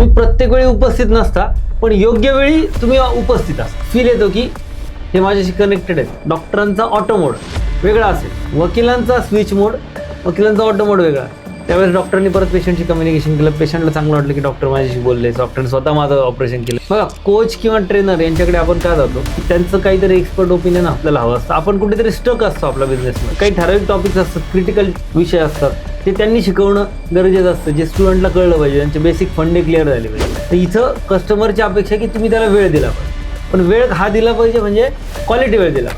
तुम्ही प्रत्येक वेळी उपस्थित नसता पण योग्य वेळी तुम्ही उपस्थित असता. फील येतो की हे माझ्याशी कनेक्टेड आहेत. डॉक्टरांचा ऑटो मोड वेगळा असेल. वकिलांचा स्विच मोड वकिलांचा ऑटो मोड वेगळा. त्यावेळेस डॉक्टरनी परत पेशंटशी कम्युनिकेशन केलं. पेशंटला चांगलं वाटलं की डॉक्टर माझ्याशी बोलले. डॉक्टरने स्वतः माझं ऑपरेशन केलं. बघा कोच किंवा ट्रेनर यांच्याकडे आपण काय जातो? की त्यांचं काहीतरी एक्सपर्ट ओपिनियन आपल्याला हवं असतं. आपण कुठेतरी स्टक असतो आपल्या बिझनेसमध्ये काही ठराविक टॉपिक्स असतात क्रिटिकल विषय असतात. ते त्यांनी शिकवणं गरजेचं असतं. जे स्टुडंटला कळलं पाहिजे त्यांचे बेसिक फंडे क्लिअर झाले पाहिजे. तर इथं कस्टमरची अपेक्षा की तुम्ही त्याला वेळ दिला पाहिजे. पण वेळ हा दिला पाहिजे म्हणजे क्वालिटी वेळ दिला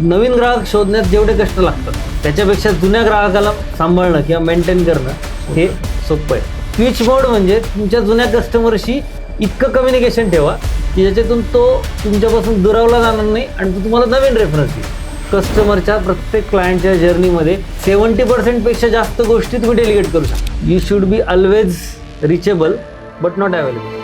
नवीन ग्राहक शोधण्यात जेवढे कष्ट लागतात त्याच्यापेक्षा जुन्या ग्राहकाला सांभाळणं किंवा मेंटेन करणं हे सोपं आहे. स्विच मोड म्हणजे तुमच्या जुन्या कस्टमरशी इतकं कम्युनिकेशन ठेवा की ज्याच्यातून तो तुमच्यापासून दुरावला जाणार नाही आणि तो तुम्हाला नवीन रेफरन्स देईल. कस्टमरच्या प्रत्येक क्लायंटच्या जर्नीमध्ये सेवन्टी पर्सेंटपेक्षा जास्त गोष्टी तुम्ही डेलिगेट करू शकता? You should be always reachable but not available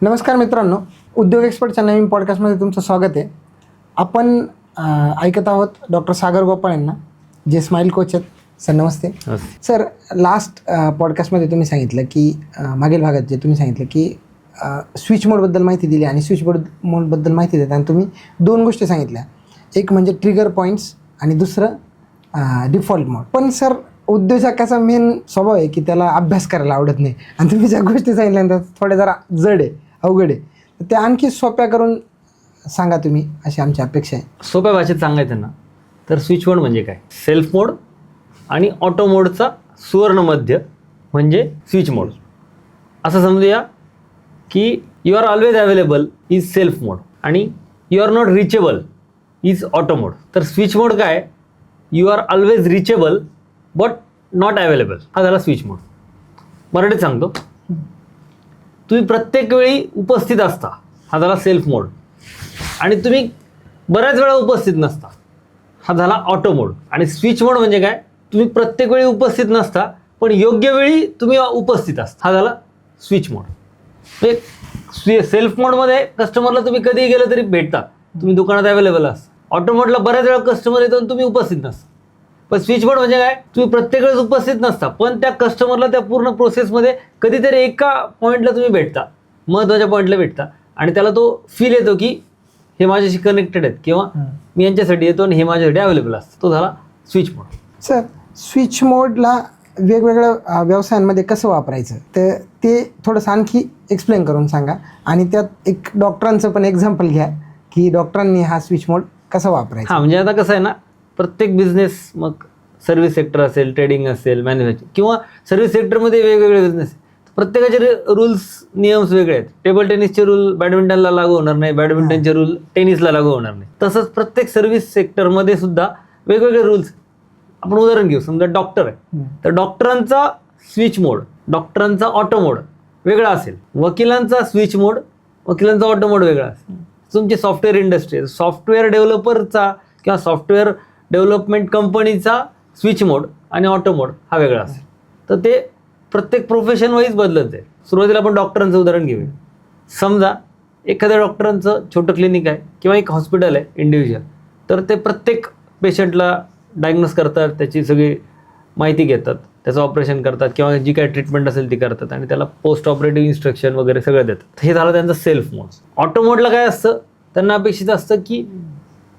नमस्कार मित्रांनो उद्योग एक्सपर्टच्या नवीन पॉडकास्टमध्ये तुमचं स्वागत आहे. आपण ऐकत आहोत डॉक्टर सागर गोपाळ यांना जे स्माईल कोच आहेत. सर नमस्ते. सर लास्ट पॉडकास्टमध्ये तुम्ही सांगितलं की मागील भागात जे तुम्ही सांगितलं की स्विच मोडबद्दल माहिती दिली आणि स्विच बोर्ड मोडबद्दल माहिती देताना तुम्ही दोन गोष्टी सांगितल्या. एक म्हणजे ट्रिगर पॉईंट्स आणि दुसरं डिफॉल्ट मोड पण सर उद्योजकाचा मेन स्वभाव आहे की त्याला अभ्यास करायला आवडत नाही. आणि तुम्ही ज्या गोष्टी सांगितल्या थोड्या जरा जड आहे अवघड आहे. तर त्या आणखी सोप्या करून सांगा तुम्ही अशी आमची अपेक्षा आहे. सोप्या भाषेत सांगायचं ना तर स्विच मोड म्हणजे काय? सेल्फ मोड आणि ऑटो मोडचा सुवर्ण मध्य म्हणजे स्विच मोड असं समजूया की you are always available is self mode आणि you are not reachable is auto mode तर स्विच मोड काय? You are always reachable but not available हा झाला स्विच मोड मराठीत सांगतो. तुम्ही प्रत्येक वेळी उपस्थित असता. हा झाला सेल्फ मोड आणि तुम्ही बऱ्याच वेळा उपस्थित नसता. हा झाला ऑटो मोड आणि स्विच मोड म्हणजे काय? तुम्ही प्रत्येक वेळी उपस्थित नसता पण योग्य वेळी तुम्ही उपस्थित असता. हा झाला स्विच मोड म्हणजे स्वी सेल्फ मोडमध्ये कस्टमरला तुम्ही कधीही गेलं तरी भेटता. तुम्ही दुकानात अवेलेबल असता. ऑटो मोडला बऱ्याच वेळा कस्टमर येतो आणि तुम्ही उपस्थित नसता. पण स्विच बोर्ड म्हणजे काय? तुम्ही प्रत्येक वेळेस उपस्थित नसता पण त्या कस्टमरला त्या पूर्ण प्रोसेसमध्ये कधीतरी एका पॉईंटला तुम्ही भेटता. महत्त्वाच्या पॉईंटला भेटता. आणि त्याला तो फील येतो की हे माझ्याशी कनेक्टेड आहेत किंवा मी यांच्यासाठी येतो आणि हे माझ्यासाठी अवेलेबल असतं. तो झाला स्विच मोड सर स्विच मोडला वेगवेगळ्या व्यवसायांमध्ये कसं वापरायचं? तर ते थोडंसं आणखी एक्सप्लेन करून सांगा. आणि त्यात एक डॉक्टरांचं पण एक्झाम्पल घ्या की डॉक्टरांनी हा स्विच मोड कसा वापरायचा. हां म्हणजे आता कसं आहे ना प्रत्येक बिझनेस मग सर्व्हिस सेक्टर असेल ट्रेडिंग असेल मॅन्युफॅक्चर किंवा सर्व्हिस सेक्टरमध्ये वेगवेगळे बिझनेस प्रत्येकाचे रूल्स नियम्स वेगळे आहेत. टेबल टेनिसचे रूल बॅडमिंटनला लागू होणार नाही बॅडमिंटनचे रूल टेनिसला लागू होणार नाही. तसंच प्रत्येक सर्व्हिस सेक्टरमध्ये सुद्धा वेगवेगळे रूल्स आपण उदाहरण घेऊ. समजा डॉक्टर आहे. तर डॉक्टरांचा स्विच मोड डॉक्टरांचा ऑटो मोड वेगळा असेल. वकिलांचा स्विच मोड वकिलांचा ऑटो मोड वेगळा असेल. तुमची सॉफ्टवेअर इंडस्ट्री सॉफ्टवेअर डेव्हलपरचा किंवा सॉफ्टवेअर डेव्हलपमेंट कंपनीचा स्विच मोड आणि ऑटो मोड हा वेगळा असेल. तर ते प्रत्येक प्रोफेशन वाईज बदलत आहे सुरुवातीला आपण डॉक्टरांचं उदाहरण घेऊया. समजा एखाद्या डॉक्टरांचं छोटं क्लिनिक आहे किंवा एक हॉस्पिटल आहे इंडिव्हिज्युअल तर ते प्रत्येक पेशंटला डायग्नोस करतात त्याची सगळी माहिती घेतात त्याचं ऑपरेशन करतात किंवा जी काही ट्रीटमेंट असेल ती करतात आणि त्याला पोस्ट ऑपरेटिव्ह इन्स्ट्रक्शन वगैरे सगळं देतात. हे झालं त्यांचं सेल्फ मोड ऑटो मोडला काय असतं? त्यांना अपेक्षित असतं की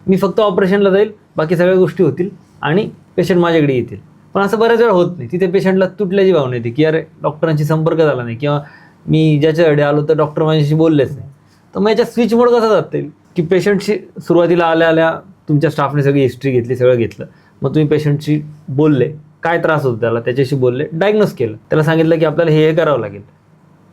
मी फक्त ऑपरेशनला जाईल बाकी सगळ्या गोष्टी होतील आणि पेशंट माझ्याकडे येतील. पण असं बऱ्याच वेळा होत नाही. तिथे पेशंटला तुटल्याची भावना येते की अरे डॉक्टरांशी संपर्क झाला नाही किंवा मी ज्याच्याकडे आलो तर डॉक्टर माझ्याशी बोललेच नाही. तर मग याच्या स्विच मोड कसा जाता येईल की पेशंटशी सुरुवातीला आल्या आल्या तुमच्या स्टाफने सगळी हिस्ट्री घेतली सगळं घेतलं. मग तुम्ही पेशंटशी बोलले काय त्रास होतो त्याला? त्याच्याशी बोलले डायग्नोस केलं. त्याला सांगितलं की आपल्याला हे हे करावं लागेल.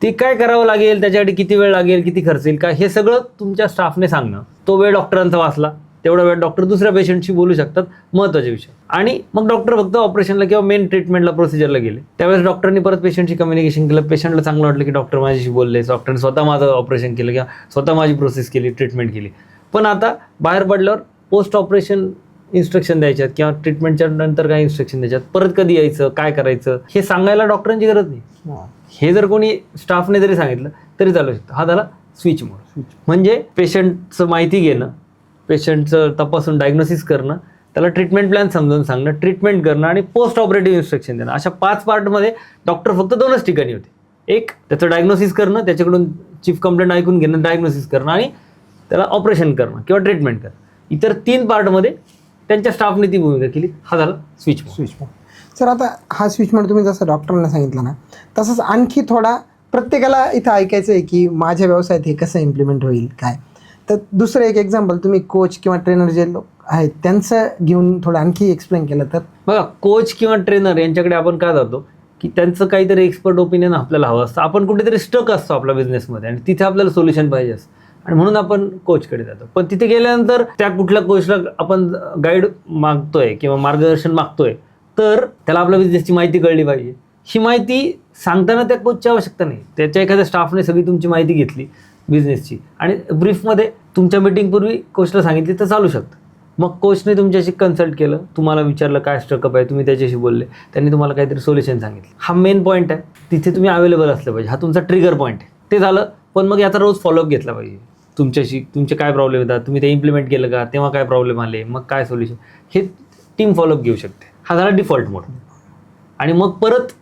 ते काय करावं लागेल? त्याच्यासाठी किती वेळ लागेल? किती खर्च येईल? काय हे सगळं तुमच्या स्टाफने सांगणं. तो वेळ डॉक्टरांचा वाचला. तेवढा वेळ डॉक्टर दुसऱ्या पेशंटशी बोलू शकतात. महत्त्वाचे विषय. आणि मग डॉक्टर फक्त ऑपरेशनला किंवा मेन ट्रीटमेंटला प्रोसिजरला गेले. त्यावेळेस डॉक्टरनी परत पेशंटशी कम्युनिकेशन केलं. पेशंटला चांगलं वाटलं की डॉक्टर माझ्याशी बोलले. डॉक्टरने स्वतः माझं ऑपरेशन केलं किंवा स्वतः माझी प्रोसेस केली ट्रीटमेंट केली. पण आता बाहेर पडल्यावर पोस्ट ऑपरेशन इन्स्ट्रक्शन द्यायच्यात किंवा ट्रीटमेंटच्या नंतर काय इन्स्ट्रक्शन द्यायच्यात? परत कधी यायचं? काय करायचं? हे सांगायला डॉक्टरांची गरज नाही. हे. जर कोणी स्टाफने जरी सांगितलं तरी चालू शकतं. हा झाला स्विच मोड म्हणजे पेशंटचं माहिती घेणं पेशंटचं तपासून डायग्नोसिस करणं त्याला ट्रीटमेंट प्लॅन समजावून सांगणं ट्रीटमेंट करणं आणि पोस्ट ऑपरेटिव्ह इन्स्ट्रक्शन देणं. अशा पाच पार्टमध्ये डॉक्टर फक्त दोनच ठिकाणी होते. एक त्याचं डायग्नोसिस करणं त्याच्याकडून चीफ कंप्लेंट ऐकून घेणं डायग्नोसिस करणं आणि त्याला ऑपरेशन करणं किंवा ट्रीटमेंट करणं. इतर तीन पार्टमध्ये त्यांच्या स्टाफने ती भूमिका केली. हा झाला स्विच स्विच सर आता हा स्विच मोड तुम्ही जसं डॉक्टरांना सांगितलं ना तसंच आणखी थोडा प्रत्येकाला इथं ऐकायचं आहे की माझ्या व्यवसायात हे कसं इम्प्लिमेंट होईल काय? तर दुसरं एक एक्झाम्पल तुम्ही कोच किंवा ट्रेनर जे लोक आहेत त्यांचं घेऊन थोडं आणखी एक्सप्लेन केलं तर? बघा कोच किंवा ट्रेनर यांच्याकडे आपण काय जातो? की त्यांचं काहीतरी एक्सपर्ट ओपिनियन आपल्याला हवं असतं. आपण कुठेतरी स्टक असतो आपल्या बिझनेसमध्ये आणि तिथे आपल्याला सोल्युशन पाहिजे असतं. आणि म्हणून आपण कोचकडे जातो. पण तिथे गेल्यानंतर त्या कुठल्या कोचला आपण गाईड मागतोय किंवा मार्गदर्शन मागतोय तर त्याला आपल्या बिझनेसची माहिती कळली पाहिजे. ही माहिती सांगताना त्या कोचची आवश्यकता नाही. त्याच्या एखाद्या स्टाफने सगळी तुमची माहिती घेतली बिझनेसची आणि ब्रीफमध्ये तुमच्या मीटिंगपूर्वी कोचला सांगितली तर चालू शकतं. मग कोचने तुमच्याशी कन्सल्ट केलं तुम्हाला विचारलं काय स्ट्रकअप आहे तुम्ही त्याच्याशी बोलले त्यांनी तुम्हाला काहीतरी सोल्युशन सांगितलं. हा मेन पॉईंट आहे. तिथे तुम्ही अवेलेबल असलं पाहिजे. हा तुमचा ट्रिगर पॉईंट आहे. ते झालं पण मग याचा रोज फॉलोअप घेतला पाहिजे. तुमच्याशी तुमचे काय प्रॉब्लेम येतात? तुम्ही ते इम्प्लिमेंट केलं का? तेव्हा काय प्रॉब्लेम आले? मग काय सोल्युशन हे टीम फॉलोअप घेऊ शकते. हा झाला डिफॉल्ट मोड आणि मग परत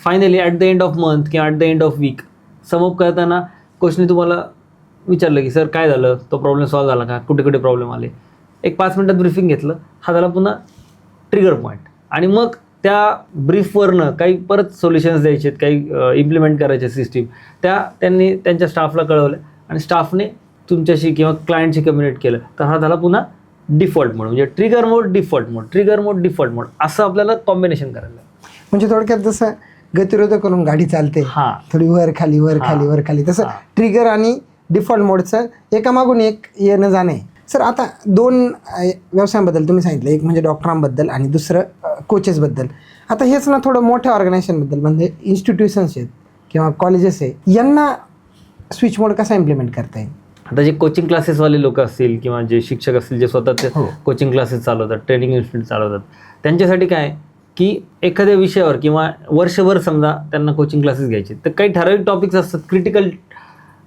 finally at the end of month किंवा at the end of week sum up करताना कोचने तुम्हाला विचारलं की सर काय झालं? तो प्रॉब्लेम सॉल्व्ह झाला का? कुठे कुठे प्रॉब्लेम आले? एक पाच मिनटात ब्रीफिंग घेतलं. हा झाला पुन्हा ट्रिगर पॉईंट आणि मग त्या ब्रीफवरनं काही परत सोल्युशन्स द्यायचे आहेत काही इम्प्लिमेंट करायचे सिस्टीम त्या त्यांनी त्यांच्या स्टाफला कळवलं. आणि स्टाफने तुमच्याशी किंवा क्लायंटशी कम्युनिकेट केलं तर हा झाला पुन्हा डिफॉल्ट मोड म्हणजे trigger mode default mode trigger mode default mode असं आपल्याला कॉम्बिनेशन करायला लागेल. म्हणजे थोडक्यात जसं गतिरोधक करून गाडी चालते हां. थोडी वर खाली वर खाली वर खाली तसं. ट्रिगर आणि डिफॉल्ट मोडचं एकामागून एक येणं जाणं आहे. सर आता दोन व्यवसायांबद्दल तुम्ही सांगितलं एक म्हणजे डॉक्टरांबद्दल आणि दुसरं कोचेसबद्दल आता हेच ना थोडं मोठ्या ऑर्गनायझेशनबद्दल म्हणजे इन्स्टिट्यूशन्स आहेत किंवा कॉलेजेस आहे यांना स्विच मोड कसा इम्प्लिमेंट करता येईल? आता जे कोचिंग क्लासेसवाले लोक असतील किंवा जे शिक्षक असतील जे स्वतःचे. कोचिंग क्लासेस चालवतात ट्रेनिंग इन्स्टिट्यूट चालवतात त्यांच्यासाठी काय की एखाद्या विषयावर किंवा वर्षभर समजा त्यांना कोचिंग क्लासेस घ्यायचे तर काही ठराविक टॉपिक्स असतात क्रिटिकल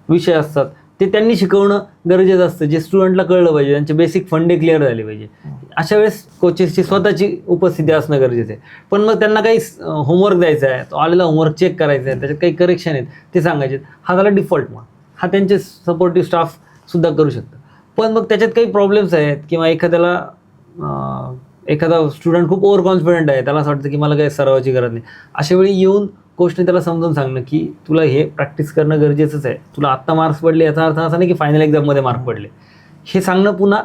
विषय असतात ते त्यांनी शिकवणं गरजेचं असतं जे स्टुडंटला कळलं पाहिजे त्यांचे बेसिक फंडे क्लिअर झाले पाहिजे अशा वेळेस कोचेसची स्वतःची उपस्थिती असणं गरजेचं आहे पण मग त्यांना काही होमवर्क द्यायचा आहे तो आलेला होमवर्क चेक करायचा आहे त्याच्यात काही करेक्शन आहेत ते सांगायचे. हा झाला डिफॉल्ट मोड हा त्यांचे सपोर्टिव्ह स्टाफ सुद्धा करू शकतं पण मग त्याच्यात काही प्रॉब्लेम्स आहेत किंवा एखाद्याला एखादा स्टुडंट खूप ओव्हर कॉन्फिडंट आहे त्याला असं वाटतं की मला काही सरावाची गरज नाही. अशा वेळी येऊन कोचने त्याला समजून सांगणं की तुला हे प्रॅक्टिस करणं गरजेचंच आहे. तुला आत्ता मार्क्स पडले याचा अर्थ असा नाही की फायनल एक्झाममध्ये मार्क पडले. हे सांगणं पुन्हा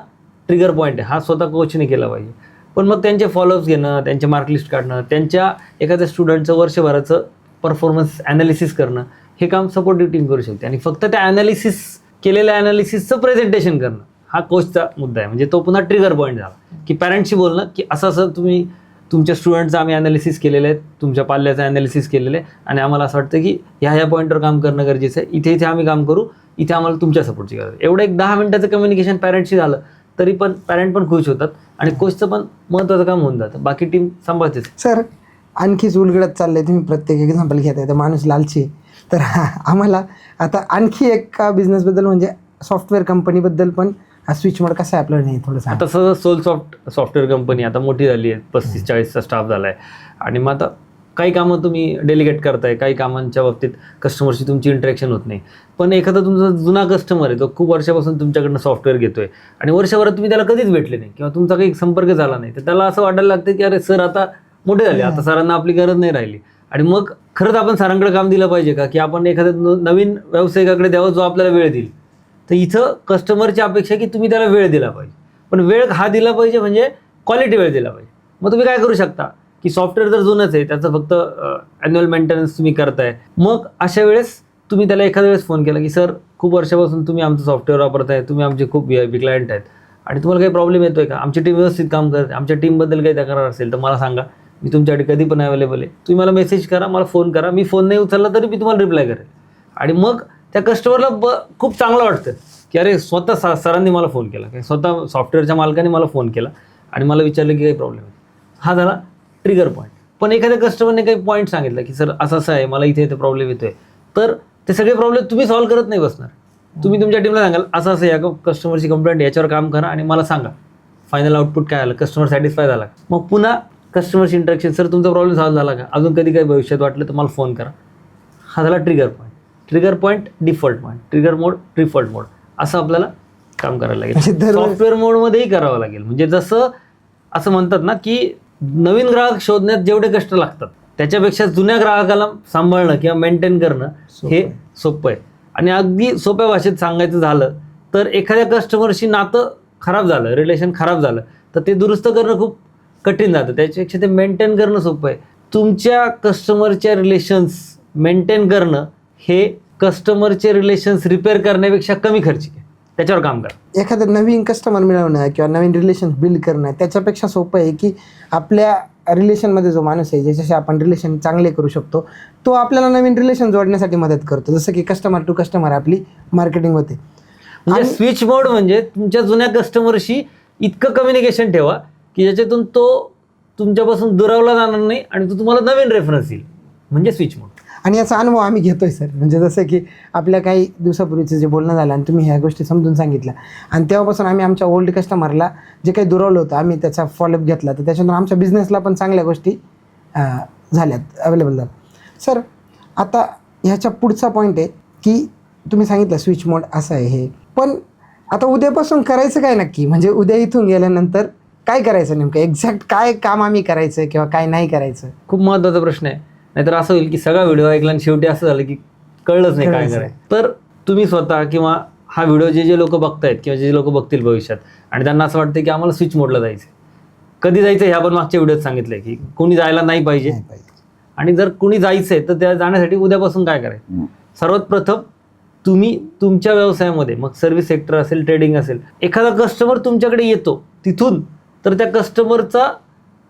ट्रिगर पॉईंट आहे. हा स्वतः कोचने केला पाहिजे. पण मग त्यांचे फॉलोअप्स घेणं त्यांचे मार्क लिस्ट काढणं त्यांच्या एखाद्या स्टुडंटचं वर्षभराचं परफॉर्मन्स ॲनालिसिस करणं हे काम सपोर्टिव्ह टीम करू शकते. आणि फक्त त्या ॲनालिसिस केलेल्या ॲनालिसिसचं प्रेझेंटेशन करणं हा कोचचा मुद्दा आहे. म्हणजे तो पुन्हा ट्रिगर पॉईंट झाला. की पॅरेंट्सशी बोलणं की असं असं तुम्ही तुमच्या स्टुडंटचं आम्ही ॲनालिसिस केलेलं आहे तुमच्या पाल्याचं ॲनालिसिस केलेलं आहे आणि आम्हाला असं वाटतं की ह्या ह्या पॉईंटवर काम करणं गरजेचं आहे. इथे इथे आम्ही काम करू इथे आम्हाला तुमच्या सपोर्टची गरज एवढं एक दहा मिनिटाचं कम्युनिकेशन पॅरेंट्सशी झालं तरी पण पॅरेंट पण खुश होतात आणि कोचचं पण महत्त्वाचं काम होऊन जातं. बाकी टीम सांभाळतेच. सर आणखीच उलगडत चाललंय. तुम्ही प्रत्येक एक्झाम्पल घेत आहे तर माणूस लालची तर आम्हाला आता आणखी एका बिझनेसबद्दल म्हणजे सॉफ्टवेअर कंपनीबद्दल पण हा स्विच मोड कसा आहे आपल्याला नाही थोडं सांगा. आता सहज सोल सॉफ्ट सॉफ्टवेअर कंपनी आता मोठी झाली आहे. पस्तीस चाळीसचा स्टाफ झाला आहे आणि मग आता काही कामं तुम्ही डेलिगेट करताय. काही कामांच्या बाबतीत कस्टमरशी तुमची इंटरॅक्शन होत नाही. पण एखादा तुमचा जुना कस्टमर आहे तो खूप वर्षापासून तुमच्याकडनं सॉफ्टवेअर घेतोय. आणि वर्षभरात तुम्ही त्याला कधीच भेटले नाही. किंवा तुमचा काही संपर्क झाला नाही. तर त्याला असं वाटायला लागतं की अरे सर आता मोठे झाले. आता सरांना आपली गरज नाही राहिली. आणि मग खरंच आपण सरांकडे काम दिलं पाहिजे का? की आपण एखाद्या न- नवीन व्यावसायिकाकडे द्यावं जो आपल्याला वेळ देईल. तर इथं कस्टमरची अपेक्षा की तुम्ही त्याला वेळ दिला पाहिजे. पण वेळ हा दिला पाहिजे म्हणजे क्वालिटी वेळ दिला पाहिजे. मग तुम्ही काय करू शकता? की सॉफ्टवेअर जर जुनंच आहे त्याचं फक्त ॲन्युअल मेंटेनन्स तुम्ही करताय. मग अशा वेळेस तुम्ही त्याला एखाद्या वेळेस फोन केला की सर खूप वर्षापासून तुम्ही आमचं सॉफ्टवेअर वापरताय तुम्ही आमचे खूप व्ही आय पी क्लायंट आहेत. आणि तुम्हाला काही प्रॉब्लेम येतोय का? आमची टीम व्यवस्थित काम करते आमच्या टीमबद्दल काही तक्रार असेल तर मला सांगा. मी तुमच्याकडे कधी पण अवेलेबल आहे. तुम्ही मला मेसेज करा मला फोन करा. मी फोन नाही उचलला तरी मी तुम्हाला रिप्लाय करेल. आणि मग त्या कस्टमरला ब खूप चांगलं वाटतं की अरे स्वतः सा सरांनी मला फोन केला. की स्वतः सॉफ्टवेअरच्या मालकाने मला फोन केला आणि मला विचारलं की काही प्रॉब्लेम आहे. हा झाला ट्रिगर पॉईंट पण एखाद्या कस्टमरने काही पॉईंट सांगितलं की सर असं असं आहे मला इथे इथे प्रॉब्लेम येतोय. तर ते सगळे प्रॉब्लेम तुम्ही सॉल्व्ह करत नाही बसणार. तुम्ही तुमच्या टीमला सांगाल असं असं या कस्टमरची कंप्लेंट याच्यावर काम करा आणि मला सांगा. फायनल आउटपुट काय आलं? कस्टमर सॅटिस्फाय झाला मग पुन्हा कस्टमरची इंटरॅक्शन सर तुमचा प्रॉब्लेम सॉल्व्ह झाला का? अजून कधी काही भविष्यात वाटलं तर मला फोन करा. हा झाला trigger point trigger point default point trigger mode default mode असं आपल्याला काम करायला लागेल. सॉफ्टवेअर मोडमध्येही करावं लागेल. म्हणजे जसं असं म्हणतात ना की नवीन ग्राहक शोधण्यात जेवढे कष्ट लागतात त्याच्यापेक्षा जुन्या ग्राहकाला सांभाळणं किंवा मेंटेन करणं हे. सोपं आहे. आणि अगदी सोप्या भाषेत सांगायचं झालं तर एखाद्या कस्टमरशी नातं खराब झालं रिलेशन खराब झालं तर ते दुरुस्त करणं खूप कठीण जातं. त्याच्यापेक्षा ते मेंटेन करणं सोपं आहे. तुमच्या कस्टमरच्या रिलेशन्स मेंटेन करणं हे कस्टमरचे रिलेशन्स रिपेअर करण्यापेक्षा कमी खर्चिक आहे. त्याच्यावर काम करा. एखादं नवीन कस्टमर मिळवणं किंवा नवीन रिलेशन बिल्ड करणं त्याच्यापेक्षा सोपं आहे की आपल्या रिलेशनमध्ये जो माणूस आहे ज्याच्याशी आपण रिलेशन चांगले करू शकतो तो आपल्याला नवीन रिलेशन जोडण्यासाठी मदत करतो. जसं की कस्टमर टू कस्टमर आपली मार्केटिंग होते. म्हणजे स्विच मोड म्हणजे तुमच्या जुन्या कस्टमरशी इतकं कम्युनिकेशन ठेवा की ज्याच्यातून तो तुमच्यापासून दुरावला जाणार नाही आणि तो तुम्हाला नवीन रेफरन्स येईल. म्हणजे स्विच मोड आणि याचा अनुभव आम्ही घेतोय सर म्हणजे जसं की आपल्या काही दिवसापूर्वीचं जे बोलणं झालं आणि तुम्ही ह्या गोष्टी समजून सांगितल्या. आणि तेव्हापासून आम्ही आमच्या ओल्ड कस्टमरला जे काही दुरावलं होतं आम्ही त्याचा फॉलोअप घेतला. तर त्याच्यातून आमच्या बिझनेसला पण चांगल्या गोष्टी झाल्यात अवेलेबल झाल्या सर आता ह्याच्या पुढचा पॉईंट आहे की तुम्ही सांगितलं स्विच मोड असं आहे हे. पण आता उद्यापासून करायचं काय नक्की? म्हणजे उद्या इथून गेल्यानंतर काय करायचं नेमकं? एक्झॅक्ट काय काम आम्ही करायचं किंवा काय नाही करायचं? खूप महत्त्वाचा प्रश्न आहे. नाहीतर असं होईल की सगळा व्हिडिओ ऐकला आणि शेवटी असं झालं की कळलंच नाही काय कळलंच करायचं. तर तुम्ही स्वतः किंवा हा व्हिडिओ जे जे लोक बघतायत किंवा जे जे लोक बघतील भविष्यात आणि त्यांना असं वाटतं की आम्हाला स्विच मोडला जायचं कधी जायचं हे आपण मागच्या व्हिडिओत सांगितलंय की कोणी जायला नाही पाहिजे. नाही पाहिजे. आणि जर कुणी जायचंय तर त्या जाण्यासाठी उद्यापासून काय करायचं? सर्वात प्रथम तुम्ही तुमच्या व्यवसायामध्ये मग सर्व्हिस सेक्टर असेल ट्रेडिंग असेल एखादा कस्टमर तुमच्याकडे येतो तिथून तर त्या कस्टमरचा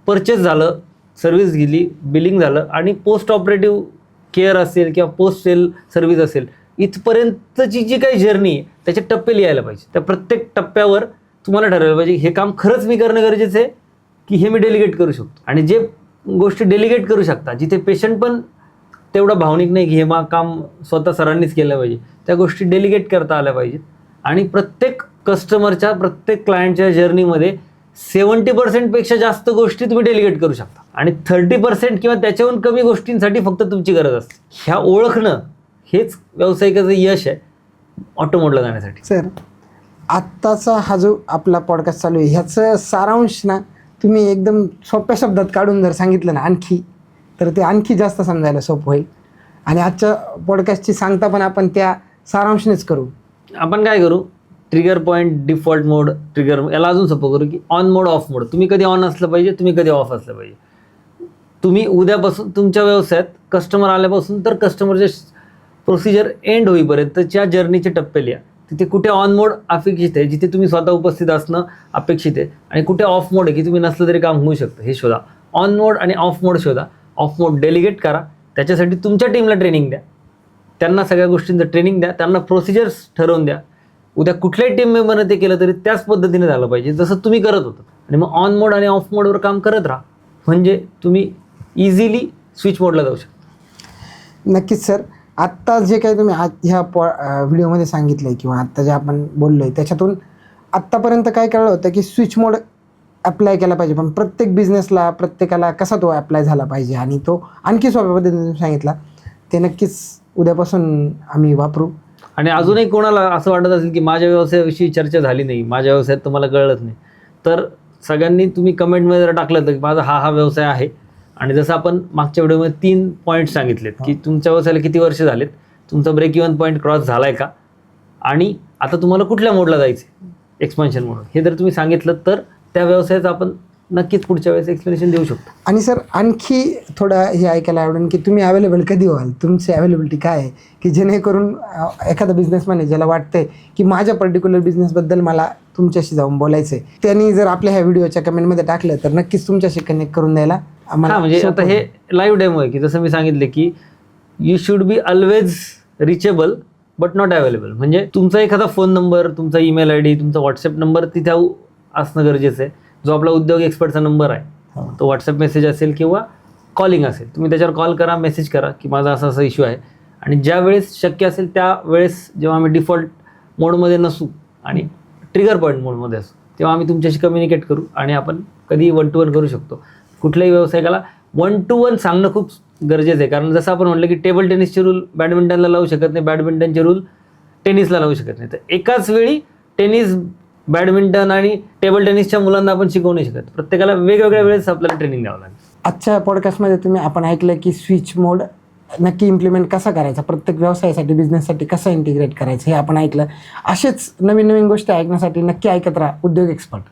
परचेस झालं सर्व्हिस गेली बिलिंग झालं आणि पोस्ट ऑपरेटिव्ह केअर असेल किंवा पोस्ट सेल सर्व्हिस असेल इथपर्यंतची जी काही जर्नी आहे त्याचे टप्पे लिहायला पाहिजे. त्या प्रत्येक टप्प्यावर तुम्हाला ठरवायला पाहिजे हे काम खरंच मी करणं गरजेचं आहे की हे मी डेलिगेट करू शकतो. आणि जे गोष्टी डेलिगेट करू शकता जिथे पेशंट पण तेवढा भावनिक नाही की हे मा काम स्वतः सरांनीच केलं पाहिजे. त्या गोष्टी डेलिगेट करता आल्या पाहिजेत. आणि प्रत्येक कस्टमरच्या प्रत्येक क्लायंटच्या जर्नीमध्ये सेवन्टी पर्सेंटपेक्षा जास्त गोष्टी तुम्ही डेलिगेट करू शकता. आणि थर्टी पर्सेंट किंवा त्याच्याहून कमी गोष्टींसाठी फक्त तुमची गरज असते. ह्या ओळखणं हेच व्यावसायिकाचं यश आहे ऑटो मोडला जाण्यासाठी. सर आत्ताचा हा जो आपला पॉडकास्ट चालू आहे ह्याचं सारांश ना तुम्ही एकदम सोप्या शब्दात काढून जर सांगितलं ना आणखी तर ते आणखी जास्त समजायला सोपं होईल. आणि आजच्या पॉडकास्टची सांगता पण आपण त्या सारांशनेच करू. आपण काय करू? Trigger point default mode trigger याला अजून सोपं करू की ऑन मोड ऑफ मोड तुम्ही कधी ऑन असलं पाहिजे तुम्ही कधी ऑफ असलं पाहिजे. तुम्ही उद्यापासून तुमच्या व्यवसायात कस्टमर आल्यापासून तर कस्टमरचे प्रोसिजर एंड होईपर्यंतच्या जर्नीचे टप्पे लिहा तिथे कुठे ऑन मोड अपेक्षित आहे जिथे तुम्ही स्वतः उपस्थित असणं अपेक्षित आहे आणि कुठे ऑफ मोड आहे की तुम्ही नसलं तरी काम होऊ शकतं. हे शोधा. ऑन मोड आणि ऑफ मोड शोधा. ऑफ मोड डेलिगेट करा. त्याच्यासाठी तुमच्या टीमला ट्रेनिंग द्या. त्यांना सगळ्या गोष्टींचं ट्रेनिंग द्या. त्यांना प्रोसिजर्स ठरवून द्या. उद्या कुठल्याही टीम मेंबरने ते केलं तरी त्याच पद्धतीने झालं पाहिजे. जसं तुम्ही करत होतं. आणि मग ऑन मोड आणि ऑफ मोडवर काम करत राहा. म्हणजे तुम्ही इझिली स्विच मोडला जाऊ शकता. नक्कीच सर आत्ता जे काही तुम्ही आज ह्या पॉ व्हिडिओमध्ये सांगितलं आहे किंवा आत्ता जे आपण बोललो आहे त्याच्यातून आत्तापर्यंत काय कळलं होतं की स्विच मोड अप्लाय केला पाहिजे. पण प्रत्येक बिझनेसला प्रत्येकाला कसा तो अप्लाय झाला पाहिजे? आणि तो आणखी सोप्या पद्धतीने सांगितला. ते नक्कीच उद्यापासून आम्ही वापरू. आणि अजूनही कोणाला असं वाटत असेल की माझ्या व्यवसायाविषयी चर्चा झाली नाही माझ्या व्यवसायात तुम्हाला कळलंच नाही. तर सगळ्यांनी तुम्ही कमेंटमध्ये जर टाकलं तर की माझा हा हा व्यवसाय आहे. आणि जसं आपण मागच्या व्हिडिओमध्ये तीन पॉईंट सांगितलेत की तुमच्या व्यवसायाला किती वर्ष झालेत? तुमचा ब्रेक इव्हन पॉईंट क्रॉस झाला आहे का? आणि आता तुम्हाला कुठल्या मोडला जायचं एक्सपान्शन मोड हे जर तुम्ही सांगितलं तर त्या व्यवसायाचं आपण नक्कीच पुढच्या वेळेस एक्सप्लेनेशन देऊ शकतो. आणि सर आणखी थोडं हे ऐकायला आवडेल की तुम्ही अवेलेबल कधी व्हाल? तुमची अवेलेबिलिटी काय आहे? की जेणेकरून एखादा बिझनेसमॅन आहे ज्याला वाटतंय की माझ्या पर्टिक्युलर बिझनेसबद्दल मला तुमच्याशी जाऊन बोलायचं आहे त्यांनी जर आपल्या ह्या व्हिडिओच्या कमेंटमध्ये टाकलं तर नक्कीच तुमच्याशी कनेक्ट करून द्यायला आम्हाला म्हणजे आता हे. लाईव्ह डेमो आहे की जसं मी सांगितले की you should be always reachable but not available म्हणजे तुमचा एखादा फोन नंबर तुमचा ईमेल आय डी तुमचा व्हॉट्सअप नंबर तिथे असणं गरजेचं आहे. जो आपला उद्योग एक्सपर्टचा नंबर आहे. तो व्हॉट्सअप मेसेज असेल किंवा कॉलिंग असेल तुम्ही त्याच्यावर कॉल करा मेसेज करा की माझा असा असा इश्यू आहे. आणि ज्या वेळेस शक्य असेल त्या वेळेस जेव्हा आम्ही डिफॉल्ट मोडमध्ये नसू आणि ट्रिगर पॉईंट मोडमध्ये असू तेव्हा आम्ही तुमच्याशी कम्युनिकेट करू आणि आपण कधी वन टू वन करू शकतो. कुठल्याही व्यावसायिकाला वन टू वन सांगणं खूप गरजेचं आहे. कारण जसं आपण म्हटलं की टेबल टेनिसचे रूल बॅडमिंटनला लावू शकत नाही बॅडमिंटनचे रूल टेनिसला लावू शकत नाही. तर एकाच वेळी टेनिस बॅडमिंटन आणि टेबल टेनिसच्या मुलांना आपण शिकवू नाही शकत. प्रत्येकाला वेगवेगळ्या वेळेस आपल्याला ट्रेनिंग द्यावं लागेल आजच्या पॉडकास्टमध्ये तुम्ही आपण ऐकलं की स्विच मोड नक्की इम्प्लिमेंट कसा करायचा? प्रत्येक व्यवसायासाठी बिझनेससाठी कसं इंटिग्रेट करायचं हे आपण ऐकलं. असेच नवीन नवीन गोष्टी ऐकण्यासाठी नक्की ऐकत राहा उद्योग एक्सपर्ट